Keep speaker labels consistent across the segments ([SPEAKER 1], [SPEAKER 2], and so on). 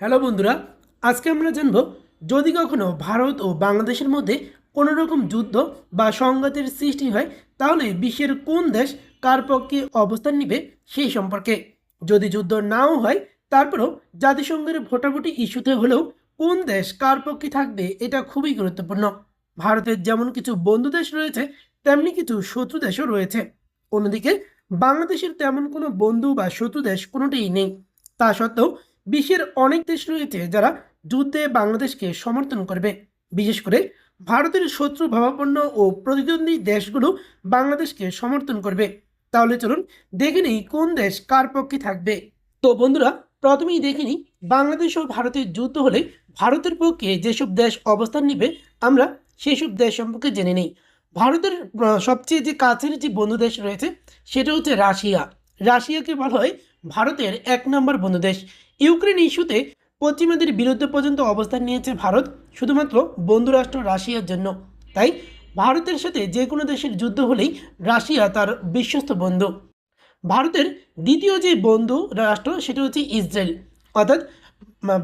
[SPEAKER 1] Hello বন্ধুরা, আজকে আমরা জানব যদি কখনো ভারত ও বাংলাদেশের মধ্যে কোনো রকম যুদ্ধ বা সংঘাতের সৃষ্টি হয়, তাহলে বিশ্বের কোন দেশ কার পক্ষে অবস্থান নেবে সেই সম্পর্কে। যদি যুদ্ধ নাও হয়, তারপরেও জাতিসংঘের ভোটাভুটি ইস্যুতে হলেও কোন দেশ কার পক্ষে থাকবে এটা খুবই গুরুত্বপূর্ণ। ভারতের যেমন কিছু বন্ধু দেশ রয়েছে, তেমনি কিছু শত্রু দেশও রয়েছে। অন্যদিকে, বাংলাদেশের তেমন কোনো বন্ধু বা শত্রু দেশ কোনোটিই নেই। তা সত্ত্বেও বিশ্বের অনেক দেশ রয়েছে যারা যুদ্ধে বাংলাদেশকে সমর্থন করবে। বিশেষ করে ভারতের শত্রু ভাবাপন্ন ও প্রতিদ্বন্দ্বী দেশগুলো বাংলাদেশকে সমর্থন করবে। তাহলে চলুন দেখে নিই কোন দেশ কার পক্ষে থাকবে। তো বন্ধুরা, প্রথমেই দেখে নিই বাংলাদেশ ও ভারতের যুদ্ধ হলে ভারতের পক্ষে যেসব দেশ অবস্থান নেবে, আমরা সেসব দেশ সম্পর্কে জেনে নিই। ভারতের সবচেয়ে যে কাছের যে বন্ধু দেশ রয়েছে, সেটা হচ্ছে রাশিয়া। রাশিয়াকে বলা হয় ভারতের এক নম্বর বন্ধু দেশ। ইউক্রেন ইস্যুতে পশ্চিমাদের বিরুদ্ধে পর্যন্ত অবস্থান নিয়েছে ভারত, শুধুমাত্র বন্ধুরাষ্ট্র রাশিয়ার জন্য। তাই ভারতের সাথে যে কোনো দেশের যুদ্ধ হলেই রাশিয়া তার বিশ্বস্ত বন্ধু। ভারতের দ্বিতীয় যে বন্ধু রাষ্ট্র সেটা হচ্ছে ইসরায়েল। অর্থাৎ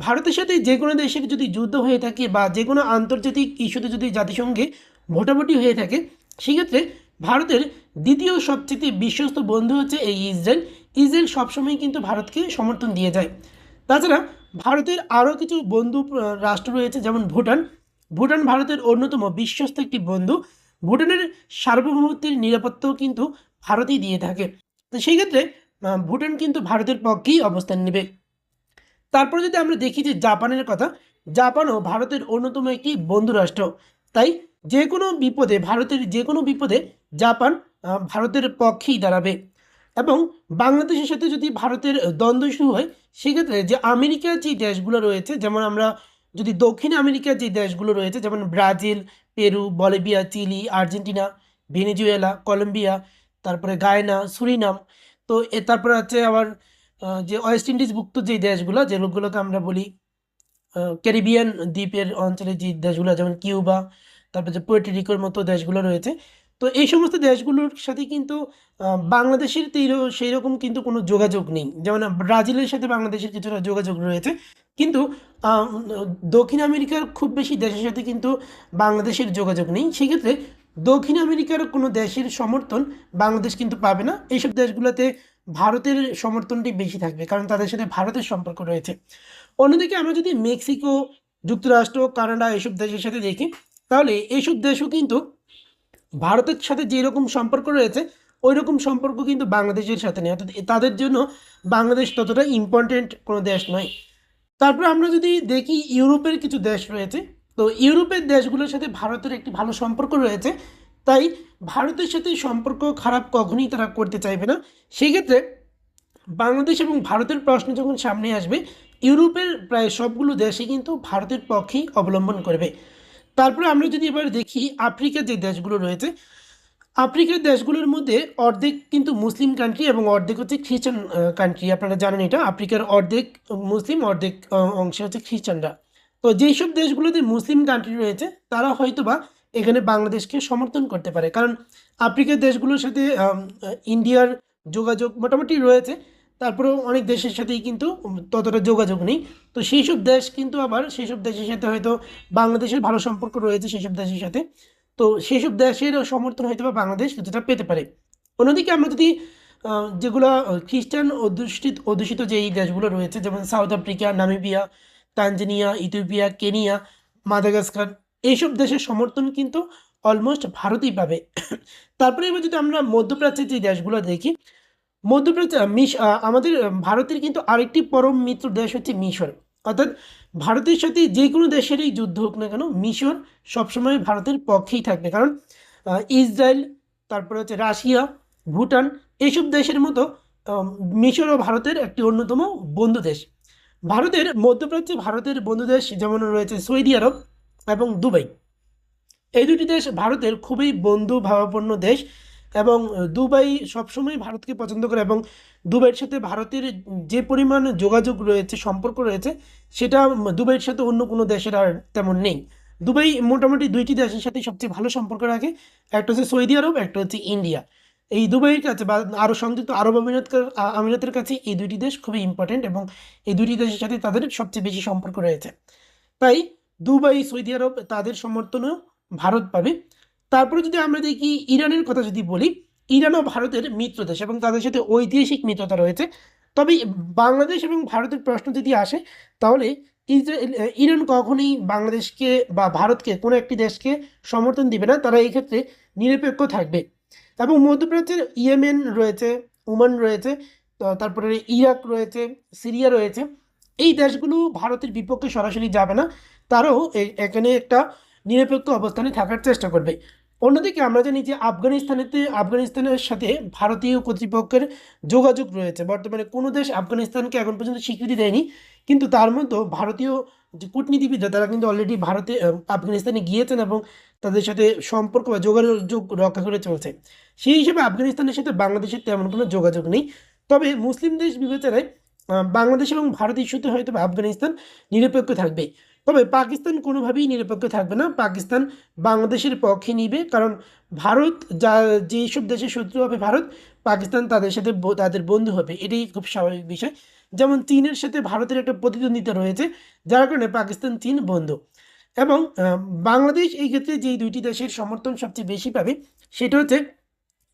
[SPEAKER 1] ভারতের সাথে যে কোনো দেশের যদি যুদ্ধ হয়ে থাকে বা যে কোনো আন্তর্জাতিক ইস্যুতে যদি জাতিসংঘে ভোটাভুটি হয়ে থাকে, সেক্ষেত্রে ভারতের দ্বিতীয় সবচেয়ে বিশ্বস্ত বন্ধু হচ্ছে এই ইসরায়েল। ইসরায়েল সবসময় কিন্তু ভারতকে সমর্থন দিয়ে যায়। তাছাড়া ভারতের আরও কিছু বন্ধু রাষ্ট্র রয়েছে, যেমন ভুটান। ভুটান ভারতের অন্যতম বিশ্বস্ত একটি বন্ধু। ভুটানের সার্বভৌমত্বের নিরাপত্তাও কিন্তু ভারতই দিয়ে থাকে। তো সেই ক্ষেত্রে ভুটান কিন্তু ভারতের পক্ষেই অবস্থান নেবে। তারপর যদি আমরা দেখি যে জাপানের কথা, জাপানও ভারতের অন্যতম একটি বন্ধু রাষ্ট্র। তাই যে কোনো বিপদে, ভারতের যে কোনো বিপদে জাপান ভারতের পক্ষেই দাঁড়াবে। এবং বাংলাদেশের সাথে যদি ভারতের দ্বন্দ্ব শুরু হয়, সেক্ষেত্রে যে আমেরিকার যে দেশগুলো রয়েছে, যেমন আমরা যদি দক্ষিণ আমেরিকার যে দেশগুলো রয়েছে, যেমন Brazil, Peru, Bolivia, Chile, Argentina, Venezuela, Colombia, তারপরে গায়না, সুরিনাম, তো এ তারপরে আছে আবার যে ওয়েস্ট ইন্ডিজভুক্ত যে দেশগুলো যেগুলোকে আমরা বলি ক্যারিবিয়ান দ্বীপের অঞ্চলে যে দেশগুলো, যেমন কিউবা, তারপর যে পোর্টোরিকোর মতো দেশগুলো রয়েছে তো এই সমস্ত দেশগুলোর সাথে কিন্তু বাংলাদেশের সেই রকম কিন্তু কোনো যোগাযোগ নেই। যেমন ব্রাজিলের সাথে বাংলাদেশের কিছুটা যোগাযোগ রয়েছে। কিন্তু দক্ষিণ আমেরিকার খুব বেশি দেশের সাথে কিন্তু বাংলাদেশের যোগাযোগ নেই। সেক্ষেত্রে দক্ষিণ আমেরিকার কোনো দেশের সমর্থন বাংলাদেশ কিন্তু পাবে না। এইসব দেশগুলোতে ভারতের সমর্থনটি বেশি থাকবে, কারণ তাদের সাথে ভারতের সম্পর্ক রয়েছে। অন্যদিকে আমরা যদি মেক্সিকো, যুক্তরাষ্ট্র, কানাডা এসব দেশের সাথে দেখি, তাহলে এইসব দেশও কিন্তু ভারতের সাথে যে রকম সম্পর্ক রয়েছে ওই রকম সম্পর্ক কিন্তু বাংলাদেশের সাথে নেই। অর্থাৎ তাদের জন্য বাংলাদেশ ততটা ইম্পর্টেন্ট কোনো দেশ নয়। তারপর আমরা যদি দেখি ইউরোপের কিছু দেশ রয়েছে, তো ইউরোপের দেশগুলোর সাথে ভারতের একটি ভালো সম্পর্ক রয়েছে। তাই ভারতের সাথে সম্পর্ক খারাপ কখনোই তারা করতে চাইবে না। সেক্ষেত্রে বাংলাদেশ এবং ভারতের প্রশ্ন যখন সামনে আসবে, ইউরোপের প্রায় সবগুলো দেশই কিন্তু ভারতের পক্ষেই অবলম্বন করবে। তারপরে আমরা যদি এবার দেখি আফ্রিকার যে দেশগুলো রয়েছে, আফ্রিকার দেশগুলোর মধ্যে অর্ধেক কিন্তু মুসলিম কান্ট্রি এবং অর্ধেক হচ্ছে খ্রিস্টান কান্ট্রি আপনারা জানেন এটা, আফ্রিকার অর্ধেক মুসলিম, অর্ধেক অংশে হচ্ছে খ্রিস্টানরা। তো যেই সব দেশগুলোতে মুসলিম কান্ট্রি রয়েছে, তারা হয়তো বা এখানে বাংলাদেশকে সমর্থন করতে পারে। কারণ আফ্রিকার দেশগুলোর সাথে ইন্ডিয়ার যোগাযোগ মোটামুটি রয়েছে। তারপরেও অনেক দেশের সাথেই কিন্তু ততটা যোগাযোগ নেই। তো সেই সব দেশ কিন্তু আবার সেই সব দেশের সাথে হয়তো বাংলাদেশের ভালো সম্পর্ক রয়েছে সেই সব দেশের সাথে। তো সেই সব দেশের সমর্থন হয়তো বা বাংলাদেশ কিছুটা পেতে পারে। অন্যদিকে আমরা যদি যেগুলো খ্রিস্টান অধ্যুষিত অধ্যুষিত যে এই দেশগুলো রয়েছে, যেমন South Africa, Namibia, Tanzania, Ethiopia, Kenya, Madagascar, এইসব দেশের সমর্থন কিন্তু অলমোস্ট ভারতই পাবে। তারপরে এবার যদি আমরা মধ্যপ্রাচ্যের যে দেশগুলো দেখি মধ্যপ্রাচ্য আমাদের ভারতের কিন্তু আরেকটি পরম মিত্র দেশ হচ্ছে মিশর। অর্থাৎ ভারতের সাথে যে কোনো দেশেরই যুদ্ধ হোক না কেন, মিশর সবসময় ভারতের পক্ষেই থাকবে। কারণ ইসরায়েল, তারপরে হচ্ছে রাশিয়া, ভুটান এইসব দেশের মতো মিশর ও ভারতের একটি অন্যতম বন্ধু দেশ। ভারতের, মধ্যপ্রাচ্যে ভারতের বন্ধু দেশ যেমন রয়েছে সৌদি আরব এবং দুবাই। এই দুটি দেশ ভারতের খুবই বন্ধু ভাবাপন্ন দেশ। এবং দুবাই সবসময় ভারতকে পছন্দ করে এবং দুবাইয়ের সাথে ভারতের যে পরিমাণ যোগাযোগ রয়েছে, সম্পর্ক রয়েছে, সেটা দুবাইয়ের সাথে অন্য কোনো দেশের আর তেমন নেই। দুবাই মোটামুটি দুইটি দেশের সাথে সবচেয়ে ভালো সম্পর্ক রাখে। একটা হচ্ছে সৌদি আরব, একটা হচ্ছে ইন্ডিয়া। এই দুবাইয়ের কাছে বা আরও সংযুক্ত আরব আমিরাত আমিরাতের কাছে এই দুইটি দেশ খুবই ইম্পর্টেন্ট এবং এই দুইটি দেশের সাথে তাদের সবচেয়ে বেশি সম্পর্ক রয়েছে। তাই দুবাই, সৌদি আরব তাদের সমর্থনও ভারত পাবে। তারপরে যদি আমরা দেখি ইরানের কথা যদি বলি ইরানও ভারতের মিত্র দেশ এবং তাদের সাথে ঐতিহাসিক মিত্রতা রয়েছে। তবে বাংলাদেশ এবং ভারতের প্রশ্ন যদি আসে, তাহলে ইসরায়েল, ইরান কখনোই বাংলাদেশকে বা ভারতকে, কোনো একটি দেশকে সমর্থন দিবে না। তারা এই ক্ষেত্রে নিরপেক্ষ থাকবে। এবং মধ্যপ্রাচ্যের ইয়েমেন রয়েছে, ওমান রয়েছে তারপরে ইরাক রয়েছে, সিরিয়া রয়েছে। এই দেশগুলো ভারতের বিপক্ষে সরাসরি যাবে না। তারাও এখানে একটা নিরপেক্ষ অবস্থানে থাকার চেষ্টা করবে। অন্যদিকে আমরা জানি যে আফগানিস্তানেতে, আফগানিস্তানের সাথে ভারতীয় কর্তৃপক্ষের যোগাযোগ রয়েছে। বর্তমানে কোনো দেশ আফগানিস্তানকে এখন পর্যন্ত স্বীকৃতি দেয়নি, কিন্তু তার মধ্যেও ভারতীয় যে কূটনীতিবিদরা, তারা কিন্তু অলরেডি ভারতে আফগানিস্তানে গিয়েছেন এবং তাদের সাথে সম্পর্ক বা যোগাযোগ রক্ষা করে চলছে। সেই হিসেবে আফগানিস্তানের সাথে বাংলাদেশের তেমন কোনো যোগাযোগ নেই। তবে মুসলিম দেশ বিবেচনায় বাংলাদেশ এবং ভারত ইস্যুতে হয়তো আফগানিস্তান নিরপেক্ষ থাকবে। তবে পাকিস্তান কোনোভাবেই নিরপেক্ষ থাকবে না। পাকিস্তান বাংলাদেশের পক্ষে নিবে, কারণ ভারত যা, যেসব দেশের শত্রু হবে ভারত, পাকিস্তান তাদের সাথে তাদের বন্ধু হবে। এটাই খুব স্বাভাবিক বিষয়। যেমন চীনের সাথে ভারতের একটা প্রতিদ্বন্দ্বিতা রয়েছে, যার কারণে পাকিস্তান, চীন বন্ধু। এবং বাংলাদেশ এই ক্ষেত্রে যেই দুইটি দেশের সমর্থন সবচেয়ে বেশি পাবে, সেটা হচ্ছে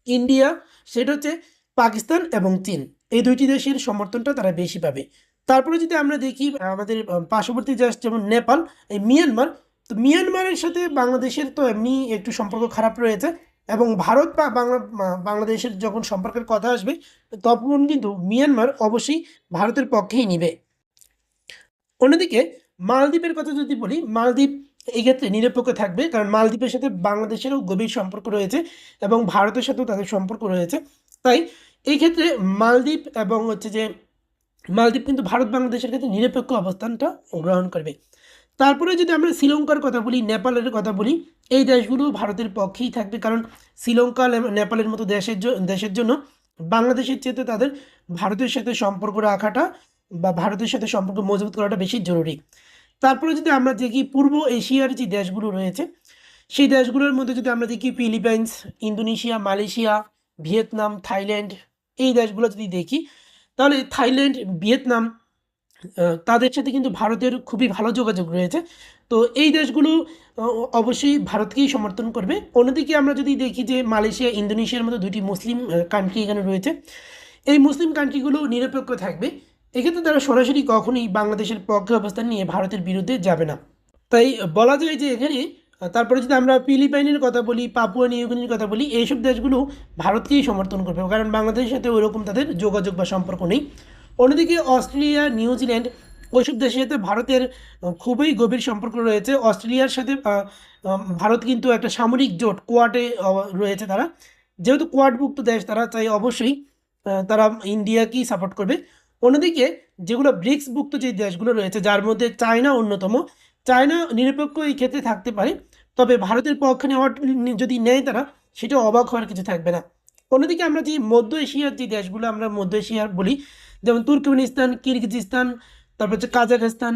[SPEAKER 1] ইন্ডিয়া, সেটা হচ্ছে পাকিস্তান এবং চীন। এই দুইটি দেশের সমর্থনটা তারা বেশি পাবে। তারপরে যদি আমরা দেখি আমাদের পার্শ্ববর্তী দেশ যেমন নেপাল, এই মিয়ানমার, তো মিয়ানমারের সাথে বাংলাদেশের তো এমনি একটু সম্পর্ক খারাপ রয়েছে এবং ভারত বা বাংলা বাংলাদেশের যখন সম্পর্কের কথা আসবে, তখন কিন্তু মিয়ানমার অবশ্যই ভারতের পক্ষেই নিবে। অন্যদিকে মালদ্বীপের কথা যদি বলি, মালদ্বীপ এই ক্ষেত্রে নিরপেক্ষ থাকবে, কারণ মালদ্বীপের সাথে বাংলাদেশেরও গভীর সম্পর্ক রয়েছে এবং ভারতের সাথেও তাদের সম্পর্ক রয়েছে। তাই এই ক্ষেত্রে মালদ্বীপ এবং হচ্ছে যে মালদ্বীপ কিন্তু ভারত বাংলাদেশের ক্ষেত্রে নিরপেক্ষ অবস্থানটা গ্রহণ করবে। তারপরে যদি আমরা শ্রীলঙ্কার কথা বলি, নেপালের কথা বলি, এই দেশগুলো ভারতের পক্ষেই থাকবে। কারণ শ্রীলঙ্কা নেপালের মতো দেশের দেশের জন্য বাংলাদেশের চেয়ে তাদের ভারতের সাথে সম্পর্ক রাখাটা বা ভারতের সাথে সম্পর্ক মজবুত করাটা বেশি জরুরি। তারপরে যদি আমরা দেখি পূর্ব এশিয়ার যে দেশগুলো রয়েছে, সেই দেশগুলোর মধ্যে যদি আমরা দেখি Philippines, Indonesia, Malaysia, Vietnam, Thailand, এই দেশগুলো যদি দেখি তাহলে থাইল্যান্ড, ভিয়েতনাম তাদের সাথে কিন্তু ভারতের খুবই ভালো যোগাযোগ রয়েছে। তো এই দেশগুলো অবশ্যই ভারতকেই সমর্থন করবে। অন্যদিকে আমরা যদি দেখি যে মালয়েশিয়া, ইন্দোনেশিয়ার মতো দুটি মুসলিম কান্ট্রি এখানে রয়েছে, এই মুসলিম কান্ট্রিগুলো নিরপেক্ষ থাকবে। এক্ষেত্রে তারা সরাসরি কখনোই বাংলাদেশের পক্ষে অবস্থান নিয়ে ভারতের বিরুদ্ধে যাবে না। তাই বলা যায় যে এখানে তারপরে যদি আমরা ফিলিপাইনের কথা বলি, পাপুয়া নিউগিনির কথা বলি, এইসব দেশগুলো ভারতকেই সমর্থন করবে কারণ বাংলাদেশের সাথে ওইরকম তাদের যোগাযোগ বা সম্পর্ক নেই। অন্যদিকে অস্ট্রেলিয়া, নিউজিল্যান্ড, ওইসব দেশের সাথে ভারতের খুবই গভীর সম্পর্ক রয়েছে। অস্ট্রেলিয়ার সাথে ভারত কিন্তু একটা সামরিক জোট, কোয়াডে রয়েছে তারা। যেহেতু কোয়াডভুক্ত দেশ তারা, তাই অবশ্যই তারা ইন্ডিয়াকেই সাপোর্ট করবে। অন্যদিকে যেগুলো ব্রিক্সভুক্ত যে দেশগুলো রয়েছে, যার মধ্যে চায়না অন্যতম, চায়না নিরপেক্ষ এই ক্ষেত্রে থাকতে পারে। তবে ভারতের পক্ষে নেওয়ার যদি নেয় তারা সেটা অবাক হওয়ার কিছু থাকবে না। অন্যদিকে আমরা যে মধ্য এশিয়ার যে দেশগুলো আমরা মধ্য এশিয়ার বলি, যেমন তুর্কমেনিস্তান, কিরগিজিস্তান, তারপর হচ্ছে কাজাখস্তান,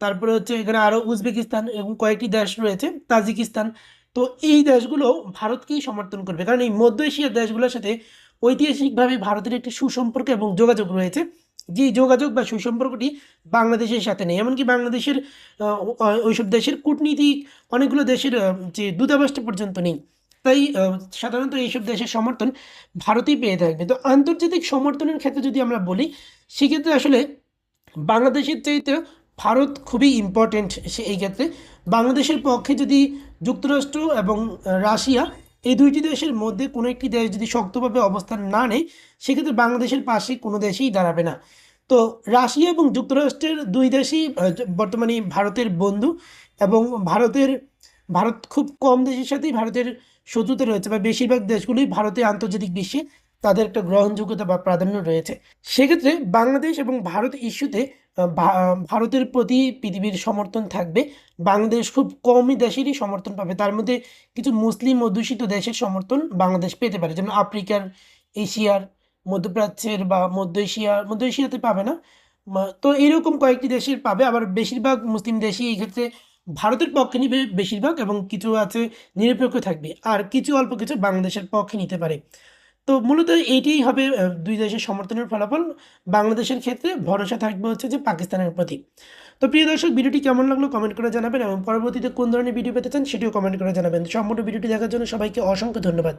[SPEAKER 1] তারপরে হচ্ছে এখানে আরও উজবেকিস্তান এবং কয়েকটি দেশ রয়েছে, তাজিকিস্তান। তো এই দেশগুলো ভারতকেই সমর্থন করবে। কারণ এই মধ্য এশিয়ার দেশগুলোর সাথে ঐতিহাসিকভাবে ভারতের একটি সুসম্পর্ক এবং যোগাযোগ রয়েছে। যে যোগাযোগ বা সুসম্পর্কটি বাংলাদেশের সাথে নেই, এমনকি বাংলাদেশের ওইসব দেশের কূটনীতিক অনেকগুলো দেশের যে দূতাবাসটা পর্যন্ত নেই, তাই সাধারণত এইসব দেশের সমর্থন ভারতেই পেয়ে থাকবে। তো আন্তর্জাতিক সমর্থনের ক্ষেত্রে যদি আমরা বলি, সেক্ষেত্রে আসলে বাংলাদেশের চাইতে ভারত খুবই ইম্পর্টেন্ট সে এই ক্ষেত্রে। বাংলাদেশের পক্ষে যদি যুক্তরাষ্ট্র এবং রাশিয়া এই দুইটি দেশের মধ্যে কোনো একটি দেশ যদি শক্তভাবে অবস্থান না নেয়, সেক্ষেত্রে বাংলাদেশের পাশে কোনো দেশেই দাঁড়াবে না। তো রাশিয়া এবং যুক্তরাষ্ট্রের দুই দেশই বর্তমানে ভারতের বন্ধু এবং ভারতের, ভারত খুব কম দেশের সাথেই ভারতের শত্রুতা রয়েছে বা বেশিরভাগ দেশগুলোই ভারতে আন্তর্জাতিক বিশ্বে তাদের একটা গ্রহণযোগ্যতা বা প্রাধান্য রয়েছে। সেক্ষেত্রে বাংলাদেশ এবং ভারত ইস্যুতে ভারতের প্রতি পৃথিবীর সমর্থন থাকবে, বাংলাদেশ খুব কমই দেশেরই সমর্থন পাবে। তার মধ্যে কিছু মুসলিম অধ্যুষিত দেশের সমর্থন বাংলাদেশ পেতে পারে। যেমন আফ্রিকার, এশিয়ার, মধ্যপ্রাচ্যের বা মধ্য এশিয়ার মধ্য এশিয়াতে পাবে না। তো এরকম কয়েকটি দেশের পাবে। আবার বেশিরভাগ মুসলিম দেশই এই ক্ষেত্রে ভারতের পক্ষে নিবে বেশিরভাগ এবং কিছু আছে নিরপেক্ষ থাকবে। আর কিছু অল্প কিছু বাংলাদেশের পক্ষে নিতে পারে। তো মূলত এইটাই হবে দুই দেশের সমর্থনের ফলাফল। বাংলাদেশের ক্ষেত্রে ভরসা থাকবে হচ্ছে যে পাকিস্তানের প্রতি। তো প্রিয় দর্শক, ভিডিওটি কেমন লাগল কমেন্ট করে জানাবেন এবং পরবর্তীতে কোন ধরনের ভিডিও পেতে চান সেটিও কমেন্ট করে জানাবেন। সম্পূর্ণ ভিডিওটি দেখার জন্য সবাইকে অসংখ্য ধন্যবাদ।